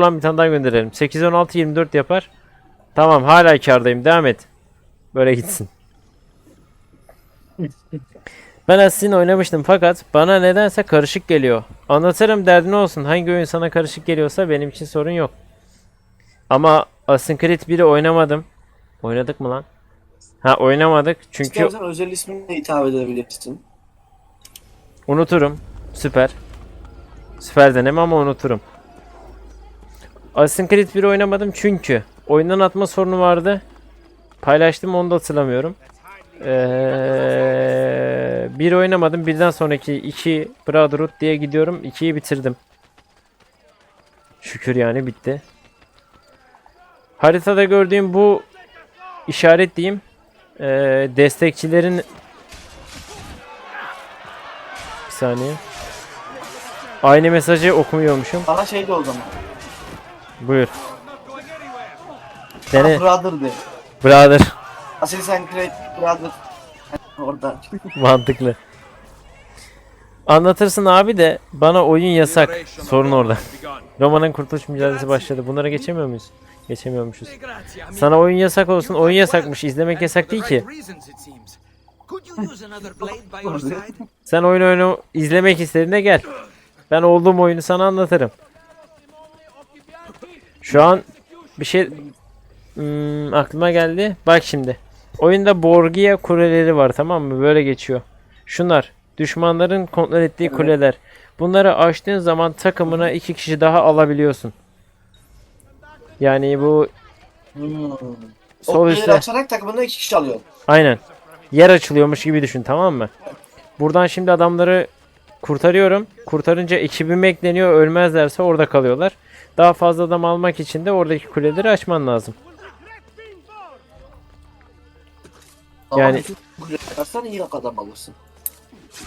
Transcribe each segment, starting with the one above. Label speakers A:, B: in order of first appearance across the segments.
A: Lan bir tane daha gönderelim. 8 16 24 yapar. Tamam hala kardayım. Devam et. Böyle gitsin. Ben Assassin oynamıştım fakat bana nedense karışık geliyor. Anlatırım derdin olsun. Hangi oyun sana karışık geliyorsa benim için sorun yok. Ama Assassin's Creed 1'i oynamadım. Oynadık mı lan? Ha oynamadık çünkü
B: İstersen özel isminle hitap edebilirsin.
A: unuturum. Süper. Süper deneme ama unuturum. Assassin's Creed 1'i oynamadım çünkü oyundan atma sorunu vardı. Paylaştım onu da hatırlamıyorum. Ee, bir oynamadım. Birden sonraki iki Brotherhood diye gidiyorum. İkiyi bitirdim. Şükür yani bitti. Haritada gördüğüm bu işaret diyeyim. ee, destekçilerin bir saniye. Aynı mesajı okumuyormuşum.
B: Bana şey de o zaman.
A: Buyur. Dene.
B: brother de.
A: Brother.
B: Assassin's Creed brother. Orada.
A: Mantıklı. Anlatırsın abi de bana oyun yasak. Sorun orada. Roma'nın kurtuluş mücadelesi başladı. Bunlara geçemiyor muyuz? Geçemiyormuşuz. Sana oyun yasak olsun. Oyun yasakmış. İzlemek yasak değil ki. Sen oyun oyunu izlemek istediğinde gel. Ben olduğum oyunu sana anlatırım. Şu an bir şey Hmm, aklıma geldi. Bak şimdi. Oyunda Borgia kuleleri var tamam mı? Böyle geçiyor. Şunlar. Düşmanların kontrol ettiği kuleler. Bunları açtığın zaman takımına iki kişi daha alabiliyorsun. Yani bu
B: Hmm.
A: sol üstte.
B: açarak takımında iki kişi alıyor.
A: Aynen. Yer açılıyormuş gibi düşün tamam mı? Buradan şimdi adamları kurtarıyorum. Kurtarınca ekibim ekleniyor. Ölmezlerse orada kalıyorlar. Daha fazla adam almak için de oradaki kuleleri açman lazım. Yani-.
B: Yaparsan iyi adam alırsın.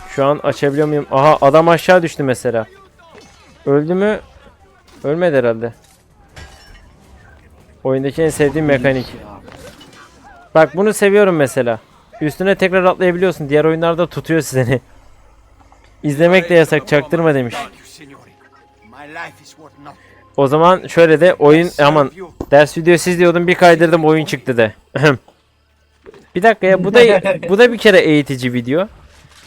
A: Şu an açabiliyor muyum? Aha adam aşağı düştü mesela. Öldü mü? Ölmedi herhalde. Oyundaki en sevdiğim mekanik.
B: Ya.
A: Bak bunu seviyorum mesela. Üstüne tekrar atlayabiliyorsun. Diğer oyunlarda tutuyor seni. İzlemek de yasak çaktırma demiş. O zaman şöyle de oyun aman ders videosu izliyordum bir kaydırdım oyun çıktı de. bir dakika ya bu da bu da bir kere eğitici video.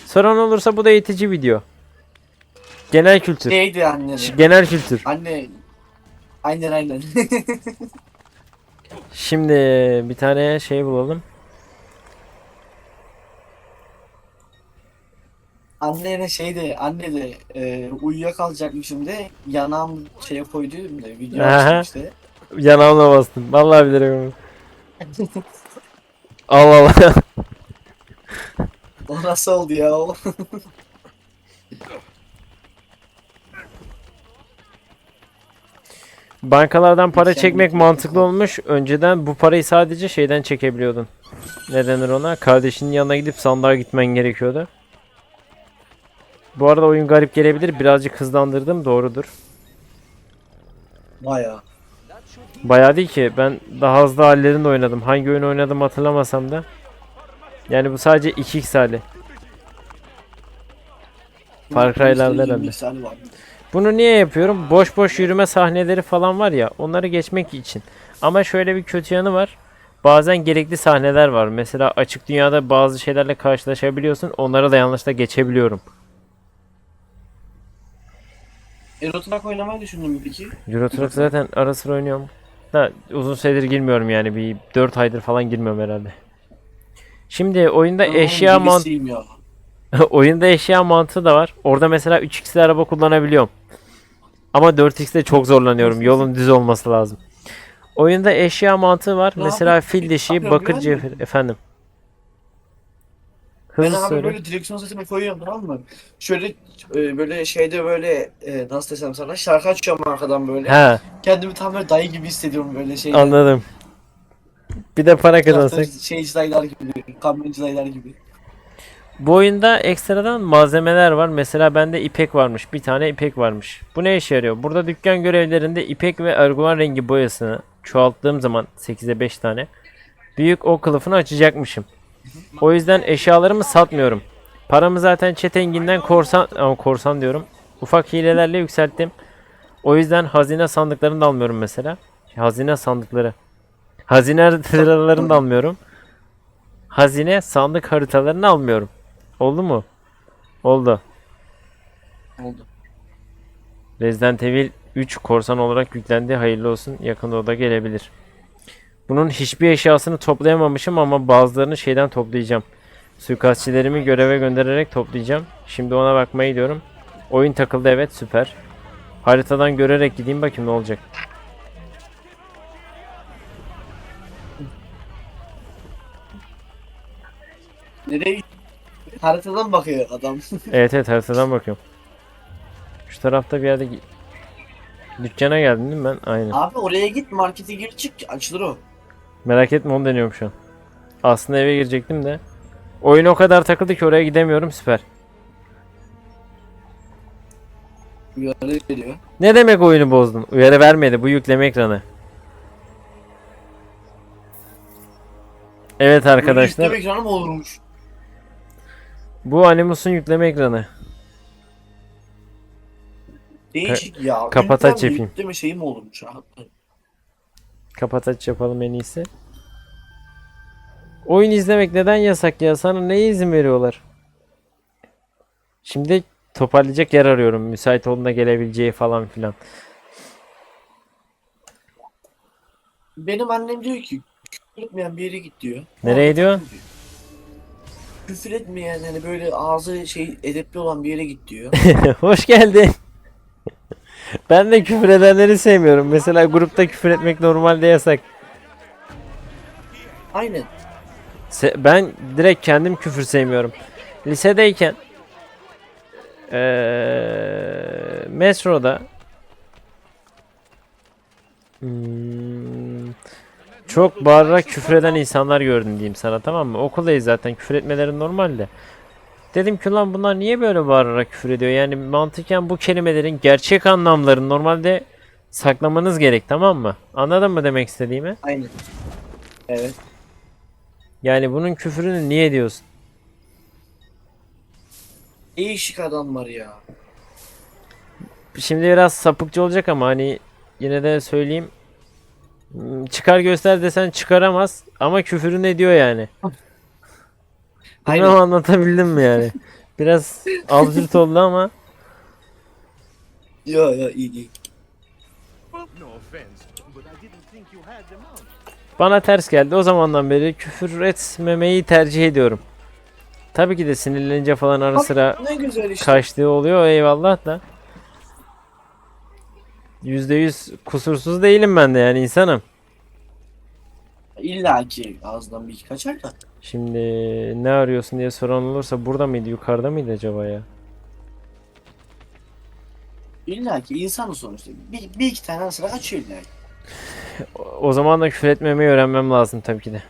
A: Soran olursa bu da eğitici video. Genel kültür.
B: Neydi anne?
A: Genel kültür.
B: Anne. Aynen aynen.
A: Şimdi bir tane şey bulalım.
B: Annene şey de anne de e, uyuyakalacakmışım de yanağım şeye koydum da video
A: Aha.
B: açtım işte.
A: Yanağımla bastım. Vallahi bilirim. Allah Allah.
B: O nasıl oldu ya o?
A: Bankalardan para
B: Sen
A: çekmek
B: bir-
A: mantıklı olmuş. Önceden bu parayı sadece şeyden çekebiliyordun. Ne denir ona? Kardeşinin yanına gidip sandığa gitmen gerekiyordu. Bu arada oyun garip gelebilir. Birazcık hızlandırdım. Doğrudur.
B: Baya.
A: Bayağı değil ki. Ben daha hızlı hallerinde oynadım. Hangi oyun oynadım hatırlamasam da. Yani bu sadece 2x hali. Far Cry'larda herhalde. Bunu niye yapıyorum? Boş boş yürüme sahneleri falan var ya. Onları geçmek için. Ama şöyle bir kötü yanı var. Bazen gerekli sahneler var. Mesela açık dünyada bazı şeylerle karşılaşabiliyorsun. Onlara da yanlışlıkla geçebiliyorum.
B: Euro Truck oynamayı düşündün mü peki?
A: Euro Truck zaten ara sıra oynuyorum. Da uzun süredir girmiyorum yani. Bir 4 aydır falan girmiyorum herhalde. Şimdi oyunda eşya
B: Oğlum,
A: mant
B: birisiyim ya.
A: oyunda eşya mantığı da var. Orada mesela 3x'li araba kullanabiliyorum. Ama 4x'te çok zorlanıyorum. Yolun düz olması lazım. Oyunda eşya mantığı var.
B: Ne
A: mesela
B: yapayım?
A: fil dişi,
B: yapıyorum
A: bakır cevher efendim.
B: Ben
A: Hızlı
B: abi
A: söyle.
B: böyle direksiyon sesimi koyuyorum tamam mı? Şöyle e, böyle şeyde böyle e, nasıl desem sana şarkı açıyorum arkadan böyle.
A: He,
B: Kendimi tam böyle dayı gibi hissediyorum böyle şey.
A: anladım. Bir de para kazansak.
B: Şeyci dayılar gibi, kamyoncu dayılar gibi.
A: Bu oyunda ekstradan malzemeler var. Mesela bende ipek varmış. Bir tane ipek varmış. Bu ne işe yarıyor? Burada dükkan görevlerinde ipek ve erguvan rengi boyasını çoğalttığım zaman 8'e 5 tane büyük o kılıfını açacakmışım. O yüzden eşyalarımı satmıyorum. Paramı zaten çetenginden korsan ama korsan diyorum. Ufak hilelerle yükselttim. O yüzden hazine sandıklarını da almıyorum mesela. Hazine sandıkları. Hazine haritalarını da almıyorum. Hazine sandık haritalarını almıyorum. Oldu mu? Oldu.
B: Oldu.
A: Resident Evil 3 korsan olarak yüklendi. Hayırlı olsun. Yakında o da gelebilir. Bunun hiçbir eşyasını toplayamamışım ama bazılarını şeyden toplayacağım. Suikastçilerimi göreve göndererek toplayacağım. Şimdi ona bakmaya gidiyorum. Oyun takıldı evet süper. Haritadan görerek gideyim bakayım ne olacak.
B: Nereye Haritadan bakıyor adam.
A: Evet evet haritadan bakıyorum. Şu tarafta bir yerde dükkana geldim değil mi ben? Aynen.
B: Abi oraya git markete gir çık açılır o.
A: Merak etme onu deniyorum şu an. Aslında eve girecektim de. Oyun o kadar takıldı ki oraya gidemiyorum süper.
B: Uyarı geliyor.
A: Ne demek oyunu bozdun? Uyarı vermedi bu yükleme ekranı. Evet arkadaşlar
B: Yükleme ekranı mı olurmuş?
A: bu Animus'un yükleme ekranı.
B: Değişik ya.
A: kapat aç
B: Yüklem-
A: yapayım.
B: Yükleme şeyi mi olurmuş? ha?
A: Kapat aç yapalım en iyisi. Oyun izlemek neden yasak ya? Sana neye izin veriyorlar? Şimdi toparlayacak yer arıyorum. Müsait olduğunda gelebileceği falan filan.
B: Benim annem diyor ki küfür etmeyen bir yere git diyor.
A: Nereye diyor?
B: Küfür etmeyen hani böyle ağzı şey edepli olan bir yere git diyor.
A: Hoş geldin. Ben de küfür edenleri sevmiyorum. Mesela grupta küfür etmek normalde yasak.
B: Aynen.
A: Se- ben direkt kendim küfür sevmiyorum. Lisedeyken eee metroda hmm, çok bağırarak küfür eden insanlar gördüm diyeyim sana tamam mı? Okuldayız zaten küfür etmeleri normalde. Dedim ki lan bunlar niye böyle bağırarak küfür ediyor? Yani mantıken bu kelimelerin gerçek anlamlarını normalde saklamanız gerek tamam mı? Anladın mı demek istediğimi?
B: Aynen. Evet.
A: Yani bunun küfrünü niye diyorsun?
B: Değişik adamlar ya.
A: Şimdi biraz sapıkça olacak ama hani yine de söyleyeyim. Çıkar göster desen çıkaramaz ama küfürünü ediyor yani.
B: Aynen.
A: Bilmem anlatabildim mi yani? Biraz absürt oldu ama
B: Yo yo iyi değil.
C: No offense, but I didn't think you had them out.
A: bana ters geldi. O zamandan beri küfür etmemeyi tercih ediyorum. Tabii ki de sinirlenince falan ara sıra
B: Ne güzel işte.
A: kaçtığı oluyor eyvallah da. %100 kusursuz değilim ben de yani insanım.
B: İlla ki ağzından bir iki kaçar da.
A: Şimdi ne arıyorsun diye soran olursa burada mıydı yukarıda mıydı acaba ya?
B: İlla ki insanı sonuçta. Bir, bir iki tane sıra kaçıyor illa ki.
A: O- zaman da küfür etmemeyi öğrenmem lazım tabii ki de.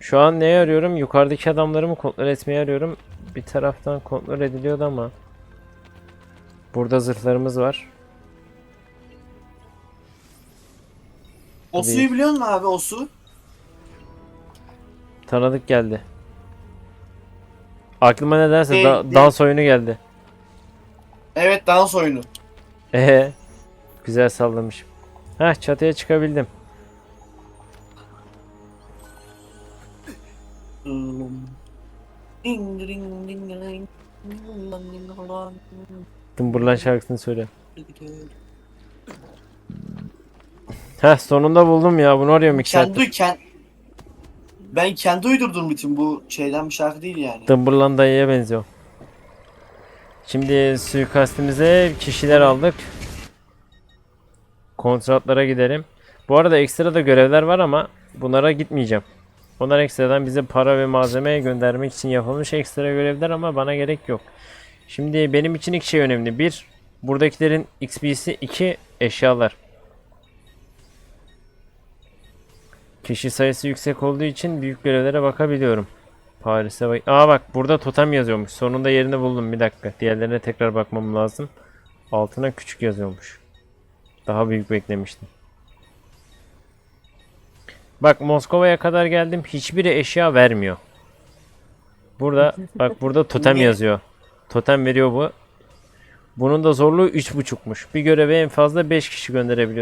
A: Şu an neyi arıyorum? Yukarıdaki adamlarımı kontrol etmeyi arıyorum. Bir taraftan kontrol ediliyordu ama. Burada zırhlarımız var.
B: O suyu biliyor musun abi o su?
A: Tanıdık geldi. Aklıma nedense
B: Değil,
A: da-
B: değil.
A: dans oyunu geldi.
B: Evet dans oyunu.
A: Ehe. Güzel sallamışım. Heh çatıya çıkabildim. Dımbırlan şarkısını söyle. Heh sonunda buldum ya. Bunu arıyorum iki saattir.
B: Kendi kend ben kendi uydurdum bütün bu şeyden bir şarkı değil yani.
A: Dımbırlan dayıya benziyor. Şimdi suikastimize kişiler aldık. Kontratlara gidelim. Bu arada ekstra da görevler var ama bunlara gitmeyeceğim. Onlar ekstradan bize para ve malzeme göndermek için yapılmış ekstra görevler ama bana gerek yok. Şimdi benim için iki şey önemli. Bir, buradakilerin XP'si. iki eşyalar. Kişi sayısı yüksek olduğu için büyük görevlere bakabiliyorum. Paris'e bak. Aa bak burada totem yazıyormuş. Sonunda yerini buldum. Bir dakika. Diğerlerine tekrar bakmam lazım. Altına küçük yazıyormuş. Daha büyük beklemiştim. Bak Moskova'ya kadar geldim. Hiçbiri eşya vermiyor. Burada bak burada totem yazıyor. Totem veriyor bu. Bunun da zorluğu 3.5'muş. Bir göreve en fazla 5 kişi gönderebiliyor.